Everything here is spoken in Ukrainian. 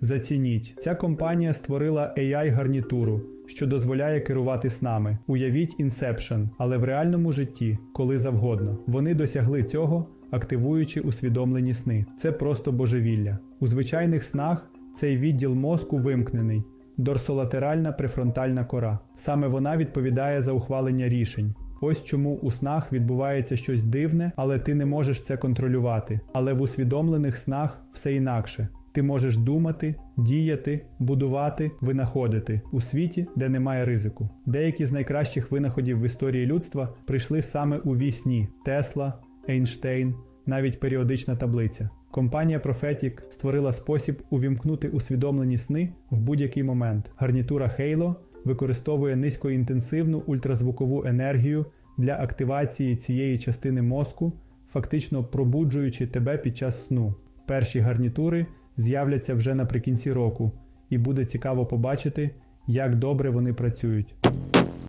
Зацініть, ця компанія створила AI-гарнітуру, що дозволяє керувати снами. Уявіть Inception, але в реальному житті, коли завгодно. Вони досягли цього, активуючи усвідомлені сни. Це просто божевілля. У звичайних снах цей відділ мозку вимкнений. Дорсолатеральна префронтальна кора. Саме вона відповідає за ухвалення рішень. Ось чому у снах відбувається щось дивне, але ти не можеш це контролювати. Але в усвідомлених снах все інакше. Ти можеш думати, діяти, будувати, винаходити у світі, де немає ризику. Деякі з найкращих винаходів в історії людства прийшли саме у вісні: Тесла, Ейнштейн, навіть періодична таблиця. Компанія Prophetic створила спосіб увімкнути усвідомлені сни в будь-який момент. Гарнітура Halo використовує низькоінтенсивну ультразвукову енергію для активації цієї частини мозку, фактично пробуджуючи тебе під час сну. Перші гарнітури з'являться вже наприкінці року, і буде цікаво побачити, як добре вони працюють.